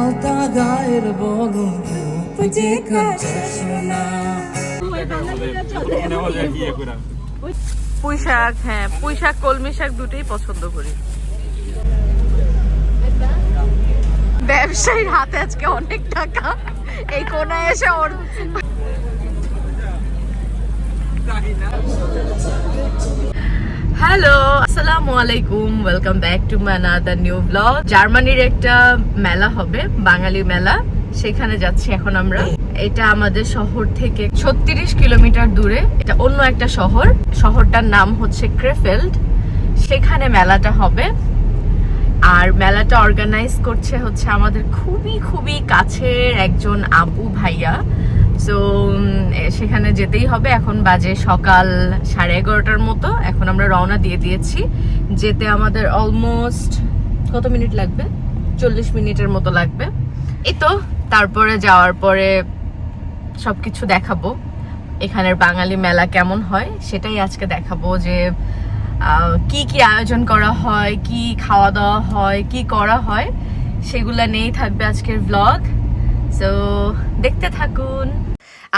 অলতা গায়ের বলুন রূপ যে পুঁই শাক হ্যাঁ পুঁই শাক কলমি শাক দুটোই পছন্দ করি। ব্যবসায়ীর হাতে আজকে অনেক টাকা। এই কোনায় এসে ওর হ্যালো আসসালামু আলাইকুম welcome back to my another new blog জার্মানির একটা মেলা হবে, বাঙালি মেলা। সেখানে যাচ্ছি এখন আমরা। এটা আমাদের শহর থেকে ছত্রিশ কিলোমিটার দূরে। এটা অন্য একটা শহর। শহরটার নাম হচ্ছে ক্রেফেল্ড সেখানে মেলাটা হবে। আর মেলাটা অর্গানাইজ করছে হচ্ছে আমাদের খুবই খুবই কাছের একজন আবু ভাইয়া। সো সেখানে যেতেই হবে। এখন বাজে সকাল সাড়ে এগারোটার মতো। এখন আমরা রওনা দিয়ে দিয়েছি। যেতে আমাদের অলমোস্ট কত মিনিট লাগবে? চল্লিশ মিনিটের মতো লাগবে। এই তো, তারপরে যাওয়ার পরে সব কিছু দেখাবো। এখানের বাঙালি মেলা কেমন হয়, সেটাই আজকে দেখাবো যে কি কি আয়োজন করা হয়, কি খাওয়া দাওয়া হয়, কি করা হয়, সেগুলা নিয়েই থাকবে আজকের ব্লগ সো দেখতে থাকুন।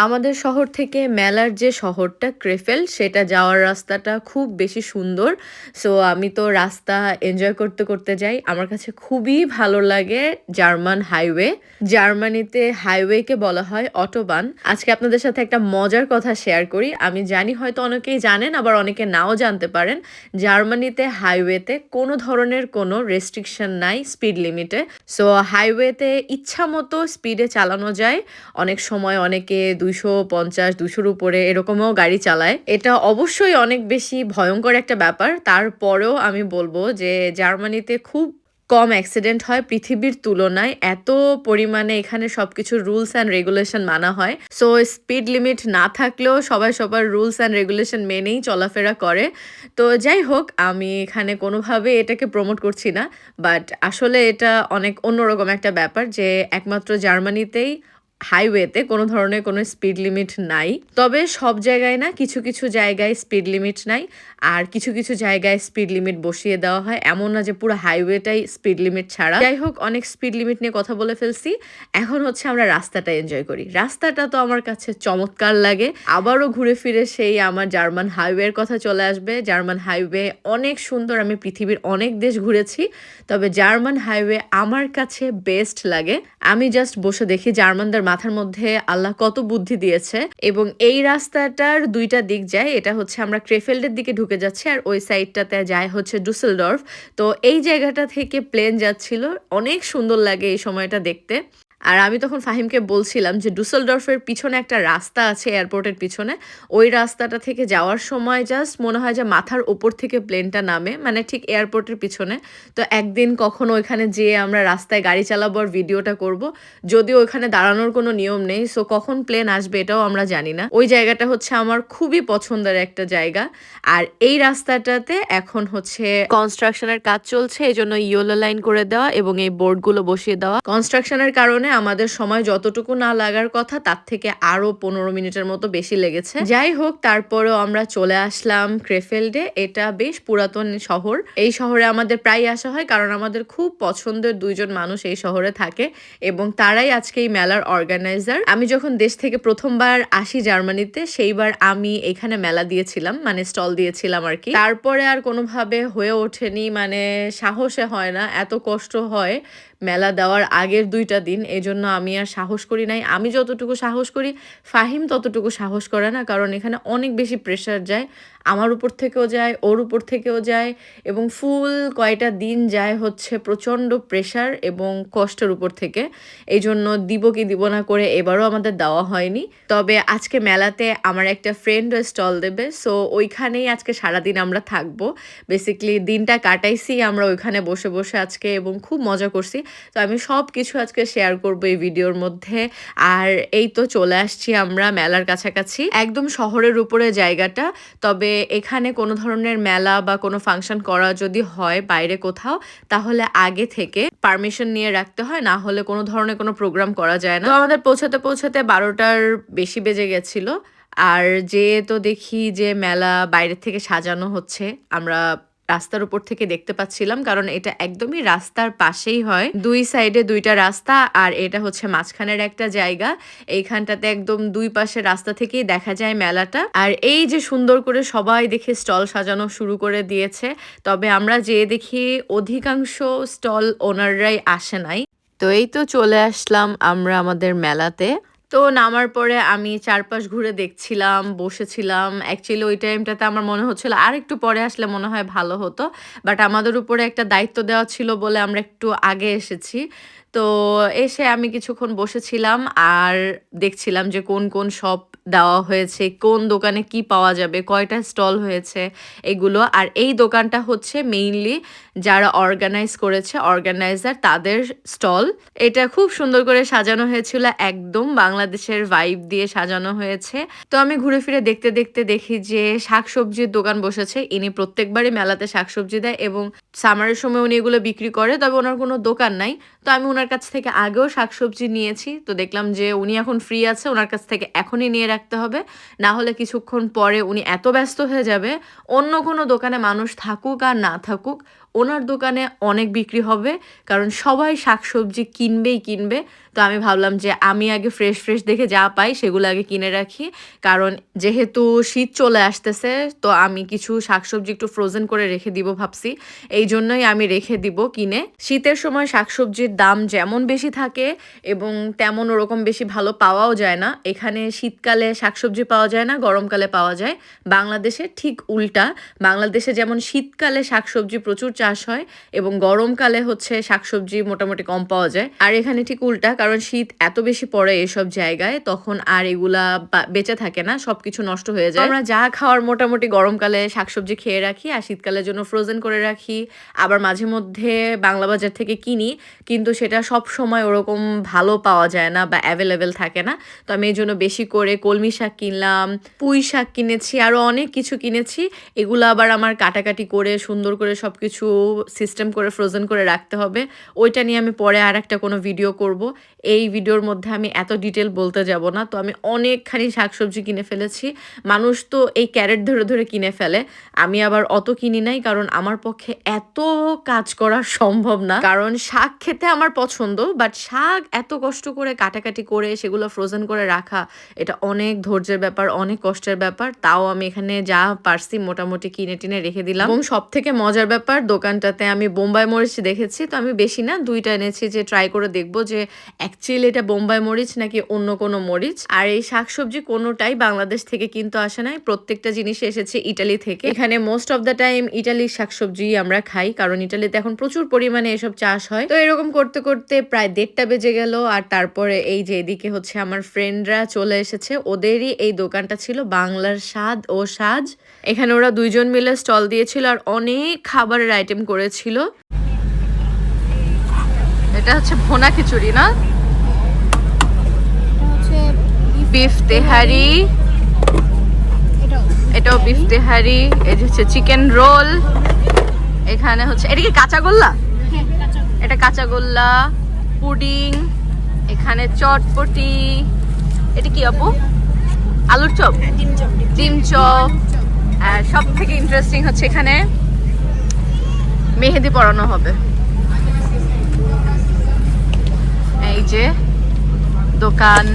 আমাদের শহর থেকে মেলার যে শহরটা, ক্রেফেল, সেটা যাওয়ার রাস্তাটা খুব বেশি সুন্দর। সো আমি তো রাস্তা এনজয় করতে করতে যাই। আমার কাছে খুবই ভালো লাগে জার্মান হাইওয়ে। জার্মানিতে হাইওয়েকে বলা হয় অটোবান। আজকে আপনাদের সাথে একটা মজার কথা শেয়ার করি। আমি জানি হয়তো অনেকেই জানেন, আবার অনেকে নাও জানতে পারেন। জার্মানিতে হাইওয়েতে কোনো ধরনের কোনো রেস্ট্রিকশন নাই স্পিড লিমিটে সো হাইওয়েতে ইচ্ছা মতো স্পিডে চালানো যায়। অনেক সময় অনেকে দুইশো পঞ্চাশ দুশোর উপরে এরকমও গাড়ি চালায়। এটা অবশ্যই অনেক বেশি ভয়ঙ্কর একটা ব্যাপার। তারপরেও আমি বলব যে জার্মানিতে খুব কম অ্যাক্সিডেন্ট হয় পৃথিবীর তুলনায়। এত পরিমাণে এখানে সবকিছু রুলস অ্যান্ড রেগুলেশন মানা হয়। সো, স্পিড লিমিট না থাকলেও সবাই সবার রুলস অ্যান্ড রেগুলেশন মেনেই চলাফেরা করে। তো যাই হোক, আমি এখানে কোনোভাবে এটাকে প্রমোট করছি না। বাট আসলে এটা অনেক অন্যরকম একটা ব্যাপার যে একমাত্র জার্মানিতেই হাইওয়েতে কোনো ধরনের কোনো স্পিড লিমিট নাই। তবে সব জায়গায় না কিছু কিছু জায়গায় স্পিড লিমিট নাই আর কিছু কিছু জায়গায় স্পিড লিমিট বসিয়ে দেওয়া হয়। এমন না যে পুরো হাইওয়েটাই স্পিড লিমিট ছাড়া। যাই হোক, অনেক স্পিড লিমিট নিয়ে কথা বলে ফেলছি। এখন হচ্ছে আমরা রাস্তাটা এনজয় করি। রাস্তাটা তো আমার কাছে চমৎকার লাগে। আবারও ঘুরে ফিরে সেই আমার জার্মান হাইওয়ের কথা চলে আসবে। জার্মান হাইওয়ে অনেক সুন্দর। আমি পৃথিবীর অনেক দেশ ঘুরেছি। তবে জার্মান হাইওয়ে আমার কাছে বেস্ট লাগে। আমি জাস্ট বসে দেখি জার্মানদের মাথার মধ্যে আল্লাহ কত বুদ্ধি দিয়েছে এবং এই রাস্তাটার দুইটা দিক যায়। এটা হচ্ছে আমরা ক্রেফেল্ডের দিকে ঢুকে যাচ্ছি আর ওই সাইডটাতে যায় হচ্ছে ডুসেলডর্ফ। তো এই জায়গাটা থেকে প্লেন যাচ্ছিল। অনেক সুন্দর লাগে এই সময়টা দেখতে। আর আমি তখন ফাহিমকে বলছিলাম যে ডুসেলডর্ফের পিছনে একটা রাস্তা আছে এয়ারপোর্টের পিছনে। ওই রাস্তাটা থেকে যাওয়ার সময় জাস্ট মনে হয় যে মাথার ওপর থেকে প্লেনটা নামে মানে ঠিক এয়ারপোর্টের পিছনে। তো একদিন কখনো ওইখানে যেয়ে আমরা রাস্তায় গাড়ি চালাবো আর ভিডিওটা করব। যদিও ওইখানে দাঁড়ানোর কোনো নিয়ম নেই সো কখন প্লেন আসবে এটাও আমরা জানি না। ওই জায়গাটা হচ্ছে আমার খুবই পছন্দের একটা জায়গা। আর এই রাস্তাটাতে এখন হচ্ছে কনস্ট্রাকশনের কাজ চলছে এই জন্য ইয়েলো লাইন করে দেওয়া এবং এই বোর্ডগুলো বসিয়ে দেওয়া। কনস্ট্রাকশনের কারণে আমাদের সময় যতটুকু না লাগার কথা, তার থেকে আরও পনেরো মিনিটের মতো বেশি লেগেছে। যাই হোক, তারপরেও আমরা চলে আসলাম ক্রেফেল্ডে। এটা বেশ পুরাতন শহর। এই শহরে আমাদের প্রায় আসা হয়, কারণ আমাদের খুব পছন্দের দুইজন মানুষ এই শহরে থাকে এবং তারাই আজকে এই মেলার অর্গানাইজার আমি যখন দেশ থেকে প্রথমবার আসি জার্মানিতে, সেইবার আমি এখানে মেলা দিয়েছিলাম মানে স্টল দিয়েছিলাম আর কি। তারপরে আর কোনোভাবে হয়ে ওঠেনি মানে সাহসে হয় না, এত কষ্ট হয়। মেলা দেওয়ার আগের দুইটা দিন এই জন্য আমি আর সাহস করি নাই। আমি যতটুকু সাহস করি, ফাহিম ততটুকু সাহস করে না, কারণ এখানে অনেক বেশি প্রেশার যায়। আমার উপর থেকেও যায়, ওর উপর থেকেও যায় এবং ফুল কয়টা দিন যায় হচ্ছে প্রচণ্ড প্রেশার এবং কষ্টের উপর থেকে। এই জন্য দিব কি দিব না করে এবারও আমাদের দেওয়া হয়নি। তবে আজকে মেলাতে আমার একটা ফ্রেন্ড স্টল দেবে সো ওইখানেই আজকে সারাদিন আমরা থাকব। বেসিকলি দিনটা কাটাইছি, আমরা ওইখানে বসে বসে আজকে এবং খুব মজা করছি। তো আমি সব কিছু আজকে শেয়ার করব এই ভিডিওর মধ্যে। আর এই তো চলে আসছি আমরা মেলার কাছাকাছি। একদম শহরের উপরে জায়গাটা, তবে এখানে কোনো ধরনের মেলা বা কোনো ফাংশন করা যদি হয় বাইরে কোথাও, তাহলে আগে থেকে পারমিশন নিয়ে রাখতে হয়, না হলে কোনো ধরনের কোনো প্রোগ্রাম করা যায় না। তো আমাদের পৌঁছাতে পৌঁছাতে বারোটার বেশি বেজে গেছিল। আর যে তো দেখি যে মেলা বাইরে থেকে সাজানো হচ্ছে, আমরা রাস্তার উপর থেকে দেখতে পাচ্ছিলাম, কারণ এটা একদমই রাস্তার পাশেই হয়। দুই সাইডে দুইটা রাস্তা, আর এটা হচ্ছে মাঝখানের একটা জায়গা। এইখানটাতে একদম দুই পাশে রাস্তা থেকেই দেখা যায় মেলাটা। আর এই যে সুন্দর করে সবাই দেখে স্টল সাজানো শুরু করে দিয়েছে, তবে আমরা যে দেখি অধিকাংশ স্টল ওনাররাই আসে নাই। তো এই তো চলে আসলাম আমরা আমাদের মেলাতে। তো নামার পরে আমি চারপাশ ঘুরে দেখছিলাম, বসেছিলাম। অ্যাকচুয়ালি ওই টাইমটাতে আমার মনে হচ্ছিল আর একটু পরে আসলে মনে হয় ভালো হতো। বাট আমাদের উপরে একটা দায়িত্ব দেওয়া ছিল বলে আমরা একটু আগে এসেছি। তো এসে আমি কিছুক্ষণ বসেছিলাম আর দেখছিলাম যে কোন কোন শপ দেওয়া হয়েছে, কোন দোকানে কি পাওয়া যাবে, কয়টা স্টল হয়েছে এগুলো। আর এই দোকানটা হচ্ছে মেইনলি যারা অর্গানাইজ করেছে অর্গানাইজার তাদের স্টল এটা খুব সুন্দর করে সাজানো হয়েছিল, একদম বাংলাদেশের ভাইব দিয়ে সাজানো হয়েছে। তো আমি ঘুরে ফিরে দেখতে দেখতে দেখি যে শাকসবজির দোকান বসেছে, ইনি প্রত্যেকবারই মেলাতে শাকসবজি দেয় এবং সামারের সময় উনি এগুলো বিক্রি করে, তবে ওনার কোনো দোকান নাই। তো আমি ওনার কাছ থেকে আগেও শাকসবজি নিয়েছি, তো দেখলাম যে উনি এখন ফ্রি আছে, ওনার কাছ থেকে এখনই নিয়ে রাখতে হবে। না হলে কিছুক্ষণ পরে উনি এত ব্যস্ত হয়ে যাবে, অন্য কোনো দোকানে মানুষ থাকুক আর না থাকুক ওনার দোকানে অনেক বিক্রি হবে কারণ সবাই শাকসবজি কিনবেই কিনবে। তো আমি ভাবলাম যে আমি আগে ফ্রেশ ফ্রেশ দেখে যা পাই সেগুলো আগে কিনে রাখি। কারণ যেহেতু শীত চলে আসতেছে, তো আমি কিছু শাকসবজি একটু ফ্রোজেন করে রেখে দিব ভাবছি। এই জন্যই আমি রেখে দিব কিনে। শীতের সময় শাকসবজির দাম যেমন বেশি থাকে এবং তেমন ওরকম বেশি ভালো পাওয়াও যায় না। এখানে শীতকালে শাকসবজি পাওয়া যায় না, গরমকালে পাওয়া যায়। বাংলাদেশে ঠিক উল্টা। বাংলাদেশে যেমন শীতকালে শাকসবজি প্রচুর চাষ হয় এবং গরমকালে হচ্ছে শাকসবজি মোটামুটি কম পাওয়া যায়। আর এখানে ঠিক উল্টা, কারণ শীত এত বেশি পড়ে এসব জায়গায়, তখন আর এগুলা বেঁচে থাকে না, সবকিছু নষ্ট হয়ে যায়। আমরা যা খাওয়ার মোটামুটি গরমকালে শাকসবজি খেয়ে রাখি, আর শীতকালের জন্য ফ্রোজেন করে রাখি। আবার মাঝে মধ্যে বাংলা বাজার থেকে কিনি, কিন্তু সেটা সব সময় ওরকম ভালো পাওয়া যায় না বা অ্যাভেলেবেল থাকে না। তো আমি এই জন্য বেশি করে কলমি শাক কিনলাম, পুঁই শাক কিনেছি আরও অনেক কিছু কিনেছি। এগুলো আবার আমার কাটাকাটি করে, সুন্দর করে সব কিছু সিস্টেম করে ফ্রোজেন করে রাখতে হবে। ওইটা নিয়ে আমি পরে আর একটা কোনো ভিডিও করব। এই ভিডিওর মধ্যে আমি এত ডিটেল বলতে যাব না। তো আমি অনেকখানি শাকসবজি কিনে ফেলেছি। মানুষ তো এই ক্যারেট ধরে ধরে কিনে ফেলে। আমি আবার অত কিনি নাই কারণ আমার পক্ষে এত কাজ করা সম্ভব না। কারণ শাক খেতে আমার পছন্দ বাট শাক এত কষ্ট করে কাটাকাটি করে, সেগুলো ফ্রোজেন করে রাখা, এটা অনেক ধৈর্যের ব্যাপার, অনেক কষ্টের ব্যাপার। তাও আমি এখানে যা পারছি মোটামুটি কিনে টিনে রেখে দিলাম। এবং সব থেকে মজার ব্যাপার, দোকানটাতে আমি বোম্বাই মরিচ দেখেছি, তো আমি বেশি না, দুইটা এনেছি যে ট্রাই করে দেখব যে অ্যাকচুয়ালি এটা বোম্বাই মরিচ নাকি অন্য কোনো মরিচ? আর এই শাকসবজি কোনোটাই বাংলাদেশ থেকে কিন্তু আসে নাই। প্রত্যেকটা জিনিস এসেছে ইটালি থেকে। এখানে মোস্ট অফ দ্য টাইম ইটালির শাকসবজি আমরা খাই, কারণ ইটালিতে এখন প্রচুর পরিমাণে এসব চাষ হয়। তো এরকম করতে করতে প্রায় দেড়টা বেজে গেল, আর তারপরে এই যে এদিকে হচ্ছে আমার ফ্রেন্ডরা চলে এসেছে। ওদেরই এই দোকানটা ছিল বাংলার স্বাদ ও সাজ। এখানে ওরা দুইজন মিলে স্টল দিয়েছিল আর অনেক খাবারের আইটেম করেছিল। এটা হচ্ছে ভোনা খিচুড়ি, না? বিফ তেহারি। এটাও বিফ তেহারি এই হচ্ছে চিকেন রোল এখানে হচ্ছে এটা কি কাঁচা গোল্লা? হ্যাঁ এটা কাঁচা গোল্লা পুডিং এখানে চটপটি। এটা কি আপু? আলুর চপ? চপ ডিম চপ। আর সব থেকে ইন্টারেস্টিং হচ্ছে এখানে মেহেদি পরানো হবে। এই যে দোকান।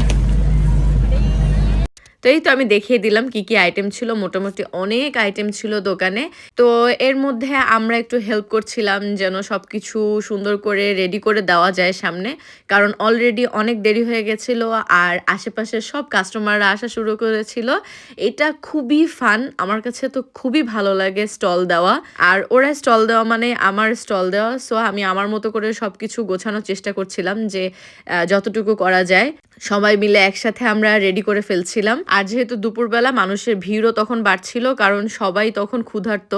তো এই তো আমি দেখিয়ে দিলাম কি কি আইটেম ছিল। মোটামুটি অনেক আইটেম ছিল দোকানে। তো এর মধ্যে আমরা একটু হেল্প করছিলাম যেন সব কিছু সুন্দর করে রেডি করে দেওয়া যায় সামনে। কারণ অলরেডি অনেক দেরি হয়ে গেছিল আর আশেপাশের সব কাস্টমাররা আসা শুরু করেছিল। এটা খুবই ফান আমার কাছে তো খুবই ভালো লাগে স্টল দেওয়া। আর ওরা স্টল দেওয়া মানে আমার স্টল দেওয়া। সো আমি আমার মতো করে সব কিছু গোছানোর চেষ্টা করছিলাম যে যতটুকু করা যায়। সবাই মিলে একসাথে আমরা রেডি করে ফেলছিলাম। আর যেহেতু দুপুরবেলা মানুষের ভিড়ও তখন বাড়ছিল কারণ সবাই তখন ক্ষুধার্ত।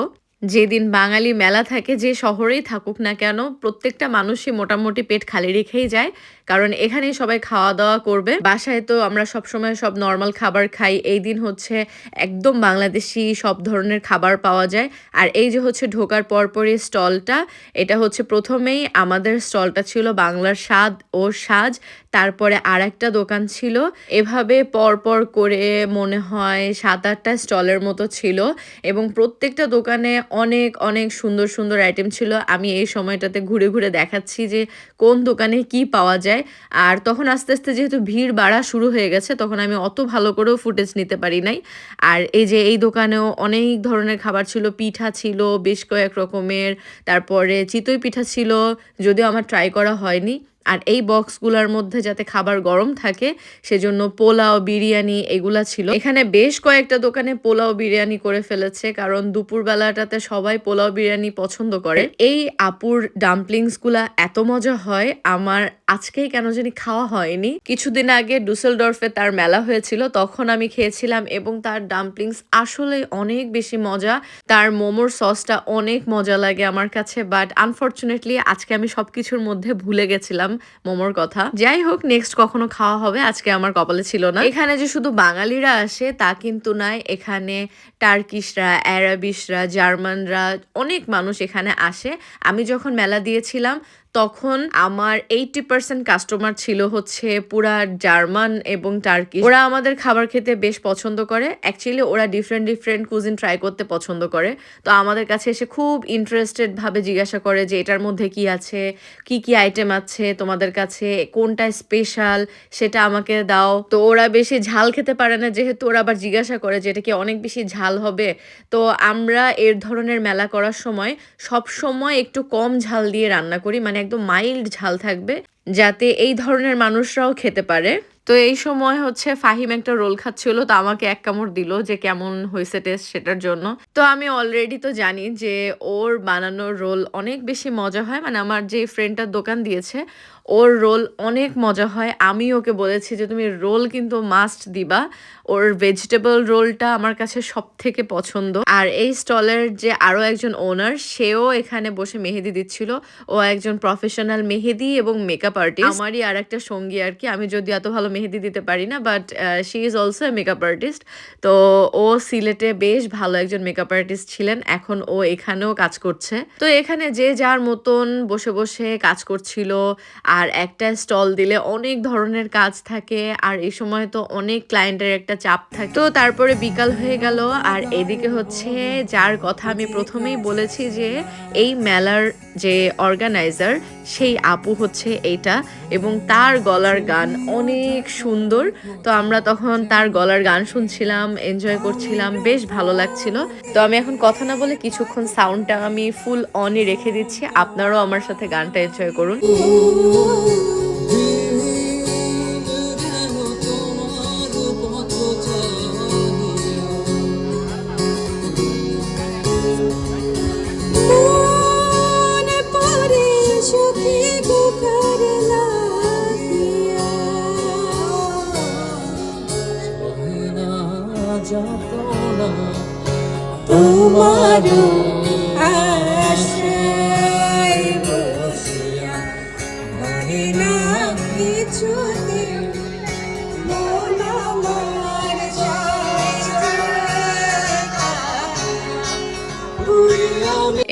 যেদিন বাঙালি মেলা থাকে, যে শহরেই থাকুক না কেন, প্রত্যেকটা মানুষই মোটামুটি পেট খালি রেখেই যায়। কারণ এখানেই সবাই খাওয়া দাওয়া করবে। বাসায় তো আমরা সব সময় সব নর্মাল খাবার খাই। এই দিন হচ্ছে একদম বাংলাদেশি সব ধরনের খাবার পাওয়া যায়। আর এই যে হচ্ছে ঢোকার পরপরই স্টলটা, এটা হচ্ছে প্রথমেই আমাদের স্টলটা ছিল বাংলার স্বাদ ও সাজ। তারপরে আর একটা দোকান ছিল। এভাবে পরপর করে মনে হয় সাত আটটা স্টলের মতো ছিল। এবং প্রত্যেকটা দোকানে অনেক অনেক সুন্দর সুন্দর আইটেম ছিল। আমি এই সময়টাতে ঘুরে ঘুরে দেখাচ্ছি যে কোন দোকানে কি পাওয়া যায়। আর তখন আস্তে আস্তে যেহেতু ভিড় বাড়া শুরু হয়ে গেছে, তখন আমি অত ভালো করেও ফুটেজ নিতে পারি নাই। আর এই যে এই দোকানেও অনেক ধরনের খাবার ছিল, পিঠা ছিল, বেশ কয়েক রকমের। তারপরে চিতই পিঠা ছিল, যদিও আমার ট্রাই করা হয়নি। আর এই বক্সগুলোর মধ্যে যাতে খাবার গরম থাকে, সেজন্য পোলাও, বিরিয়ানি এগুলা ছিল। এখানে বেশ কয়েকটা দোকানে পোলাও বিরিয়ানি করে ফেলেছে, কারণ দুপুরবেলাটাতে সবাই পোলাও বিরিয়ানি পছন্দ করে। এই আপুর ডাম্পলিংসগুলা এত মজা হয়, আমার আজকেই কেন জানি খাওয়া হয়নি। কিছুদিন আগে ডুসেলডর্ফে তার মেলা হয়েছিল, তখন আমি খেয়েছিলাম এবং তার ডাম্পলিংস আসলে অনেক বেশি মজা। তার মোমোর সসটা অনেক মজা লাগে আমার কাছে, বাট আনফর্চুনেটলি আজকে আমি সবকিছুর মধ্যে ভুলে গেছিলাম। মোমোর কথা। যাই হোক নেক্সট কখনো খাওয়া হবে, আজকে আমার কপালে ছিল না। এখানে যে শুধু বাঙালিরা আসে, তা কিন্তু নয়, এখানে টার্কিশরা, অ্যারাবিশরা, জার্মানরা, অনেক মানুষ এখানে আসে। আমি যখন মেলা দিয়েছিলাম তখন আমার এইটি পার্সেন্ট কাস্টমার ছিল হচ্ছে পুরা জার্মান এবং টার্কি ওরা আমাদের খাবার খেতে বেশ পছন্দ করে। অ্যাকচুয়ালি ওরা ডিফারেন্ট ডিফারেন্ট কুজিন ট্রাই করতে পছন্দ করে। তো আমাদের কাছে এসে খুব ইন্টারেস্টেড ভাবে জিজ্ঞাসা করে যে, এটার মধ্যে কি আছে? কি কি আইটেম আছে তোমাদের কাছে? কোনটা স্পেশাল সেটা আমাকে দাও। তো ওরা বেশি ঝাল খেতে পারে না। যেহেতু ওরা আবার জিজ্ঞাসা করে যে, এটা কি অনেক বেশি ঝাল হবে? তো আমরা এর ধরনের মেলা করার সময় সব সময় একটু কম ঝাল দিয়ে রান্না করি। মানে একদম মাইল্ড ঝাল থাকবে যাতে এই ধরনের মানুষরাও খেতে পারে। তো এই সময় হচ্ছে ফাহিম একটা রোল খাচ্ছিল, তো আমাকে এক কামড় দিল যে কেমন হয়েছে টেস্ট সেটার জন্য। তো আমি অলরেডি তো জানি যে ওর বানানোর রোল অনেক বেশি মজা হয়। মানে আমার যে ফ্রেন্ডটার দোকান দিয়েছে, ওর রোল অনেক মজা হয়। আমি ওকে বলেছি যে, তুমি রোল কিন্তু মাস্ট দিবা। ওর ভেজিটেবল রোলটা আমার কাছে সব থেকে পছন্দ। আর এই স্টলের যে আরও একজন ওনার সেও এখানে বসে মেহেদি দিচ্ছিল। ও একজন প্রফেশনাল মেহেদি এবং মেকআপ আর্টিস্ট আমারই আর একটা সঙ্গী আর কি। আমি যদি এত ভালো মেহেদি দিতে পারি না but she is also a makeup artist তো ও সিলেটে বেশ ভালো একজন মেকআপ আর্টিস্ট ছিলেন, এখন ও এখানেও কাজ করছে। তো এখানে যে যার মতন বসে বসে কাজ করছিল, আর একটা স্টল দিলে অনেক ধরনের কাজ থাকে, আর এই সময় তো অনেক ক্লায়েন্টের একটা চাপ থাকে। তো তারপরে বিকাল হয়ে গেল, আর এদিকে হচ্ছে যার কথা আমি প্রথমেই বলেছি যে, এই মেলার যে অর্গানাইজার সেই আপু হচ্ছে এইটা এবং তার গলার গান অনেক সুন্দর। তো আমরা তখন তার গলার গান শুনছিলাম এনজয় করছিলাম, বেশ ভালো লাগছিল। তো আমি এখন কথা না বলে কিছুক্ষণ সাউন্ডটা আমি ফুল অনই রেখে দিচ্ছি। আপনারাও আমার সাথে গানটা এনজয় করুন।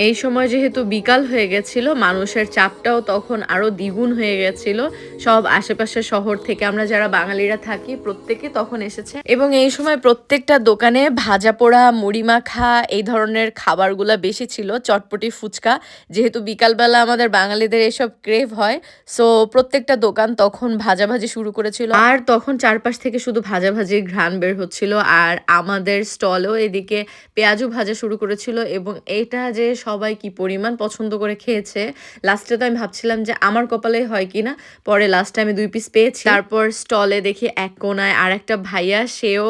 এই সময় যেহেতু বিকাল হয়ে গেছিল, মানুষের চাপটাও তখন আরও দ্বিগুণ হয়ে গেছিল। সব আশেপাশের শহর থেকে আমরা যারা বাঙালিরা থাকি, প্রত্যেকে তখন এসেছে। এবং এই সময় প্রত্যেকটা দোকানে ভাজা পোড়া, মুড়ি মাখা, এই ধরনের খাবারগুলা বেশি ছিল, চটপটি ফুচকা। যেহেতু বিকালবেলা আমাদের বাঙালিদের এসব ক্রেভ হয়, সো প্রত্যেকটা দোকান তখন ভাজাভাজি শুরু করেছিল। আর তখন চারপাশ থেকে শুধু ভাজাভাজির ঘ্রাণ বের হচ্ছিল, আর আমাদের স্টলেও এদিকে পেঁয়াজু ভাজা শুরু করেছিল, এবং এটা যে সবাই কি পরিমাণ পছন্দ করে খেয়েছে? লাস্টে তো আমি ভাবছিলাম যে আমার কপালে হয় কি না? পরে লাস্টে আমি দুই পিস পেয়েছি। তারপর স্টলে দেখি এক কোনায় আর একটা ভাইয়া, সেও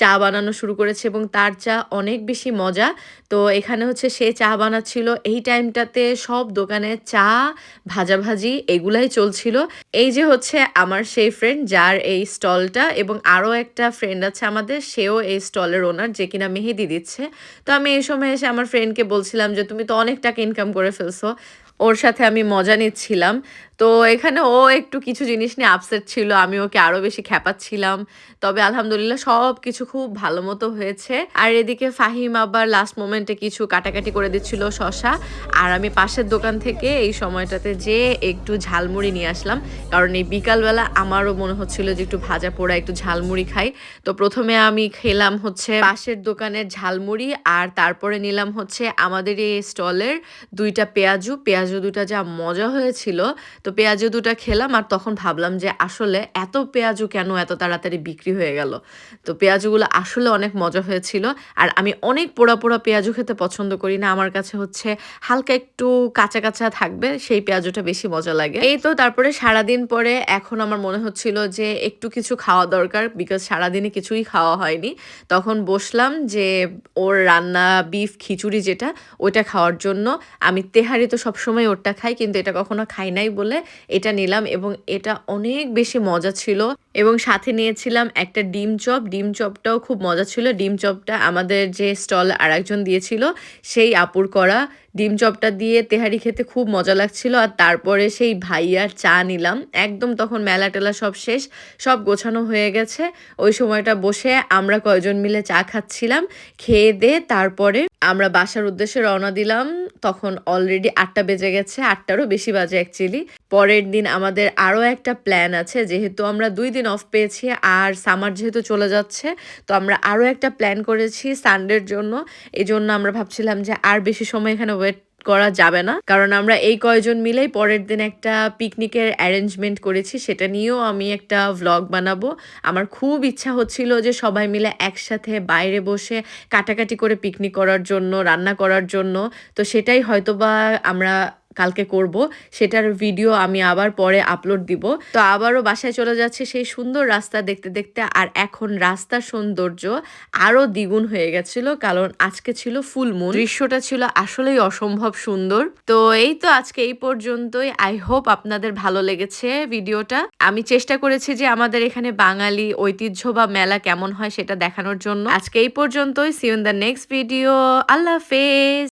চা বানানো শুরু করেছে এবং তার চা অনেক বেশি মজা। তো এখানে হচ্ছে সে চা বানাচ্ছিল। এই টাইমটাতে সব দোকানে চা, ভাজাভাজি এগুলাই চলছিল। এই যে হচ্ছে আমার সেই ফ্রেন্ড যার এই স্টলটা এবং আরও একটা ফ্রেন্ড আছে আমাদের, সেও এই স্টলের ওনার যে কিনা মেহেদি দিচ্ছে। তো আমি এই সময় এসে আমার ফ্রেন্ডকে বলছিলাম যে, তুমি তো অনেক টাকা ইনকাম করে ফেলছো। ওর সাথে আমি মজা নিচ্ছিলাম। তো এখানে ও একটু কিছু জিনিস নিয়ে আপসেট ছিল, আমি ওকে আরও বেশি খ্যাপাচ্ছিলাম। তবে আলহামদুলিল্লাহ সব কিছু খুব ভালো মতো হয়েছে। আর এদিকে ফাহিম আবার লাস্ট মোমেন্টে কিছু কাটাকাটি করে দিচ্ছিল শশা। আর আমি পাশের দোকান থেকে এই সময়টাতে যে একটু ঝালমুড়ি নিয়ে আসলাম। কারণ এই বিকালবেলা আমারও মনে হচ্ছিল যে একটু ভাজা পোড়া, একটু ঝালমুড়ি খাই। তো প্রথমে আমি খেলাম হচ্ছে পাশের দোকানের ঝালমুড়ি আর তারপরে নিলাম হচ্ছে আমাদের এই স্টলের দুইটা পেঁয়াজু। পেঁয়াজু দুটা যা মজা হয়েছিল। তো পেঁয়াজু দুটা খেলাম আর তখন ভাবলাম যে আসলে এত পেঁয়াজু কেন এত তাড়াতাড়ি বিক্রি হয়ে গেল? তো পেঁয়াজুগুলো আসলে অনেক মজা হয়েছিল আর আমি অনেক পোড়া পোড়া পেঁয়াজু খেতে পছন্দ করি না। আমার কাছে হচ্ছে হালকা একটু কাঁচা কাঁচা থাকবে, সেই পেঁয়াজুটা বেশি মজা লাগে। এই তো তারপরে সারাদিন পরে এখন আমার মনে হচ্ছিল যে একটু কিছু খাওয়া দরকার বিকজ সারাদিনে কিছুই খাওয়া হয়নি। তখন বসলাম যে ওর রান্না বিফ খিচুড়ি যেটা, ওইটা খাওয়ার জন্য। আমি তেহারি তো সবসময় ওরটা খাই, কিন্তু এটা কখনো খাই নাই বলে এটা নিলাম এবং এটা অনেক বেশি মজা ছিল। এবং সাথে নিয়েছিলাম একটা ডিম চপ। ডিম চপটাও খুব মজা ছিল। ডিম চপটা আমাদের যে স্টল আর একজন দিয়েছিল, সেই আপুর করা। ডিম চপটা দিয়ে তেহারি খেতে খুব মজা লাগছিল আর তারপরে সেই ভাইয়ার চা নিলাম। একদম তখন মেলা টেলা সব শেষ, সব গোছানো হয়ে গেছে। ওই সময়টা বসে আমরা কয়জন মিলে চা খাচ্ছিলাম। খেয়ে দে তারপরে আমরা বাসার উদ্দেশ্যে রওনা দিলাম। তখন অলরেডি আটটা বেজে গেছে, আটটারও বেশি বাজে অ্যাকচুয়ালি পরের দিন আমাদের আরও একটা প্ল্যান আছে, যেহেতু আমরা দুই দিন অফ পেয়েছি আর সামার যেহেতু চলে যাচ্ছে, তো আমরা আরও একটা প্ল্যান করেছি সানডের জন্য। এই জন্য আমরা ভাবছিলাম যে আর বেশি সময় এখানে ওয়েট করা যাবে না। কারণ আমরা এই কয়জন মিলেই পরের দিন একটা পিকনিকের অ্যারেঞ্জমেন্ট করেছি, সেটা নিয়েও আমি একটা ভ্লগ বানাবো। আমার খুব ইচ্ছা হচ্ছিল যে সবাই মিলে একসাথে বাইরে বসে কাটাকাটি করে পিকনিক করার জন্য, রান্না করার জন্য। তো সেটাই হয়তোবা আমরা কালকে করব, সেটার ভিডিও আমি আবার পরে আপলোড দিব। তো আবারও বাসায় চলে যাচ্ছে সেই সুন্দর রাস্তা দেখতে দেখতে, আর এখন রাস্তার সৌন্দর্য আরও দ্বিগুণ হয়ে গেছিল, কারণ আজকে ছিল ফুল মুন দৃশ্যটা ছিল আসলেই অসম্ভব সুন্দর। তো এই তো আজকে এই পর্যন্তই আই হোপ আপনাদের ভালো লেগেছে ভিডিওটা আমি চেষ্টা করেছি যে আমাদের এখানে বাঙালি ঐতিহ্য বা মেলা কেমন হয় সেটা দেখানোর জন্য। আজকে এই পর্যন্তই see in the next video আল্লাহ হাফেজ।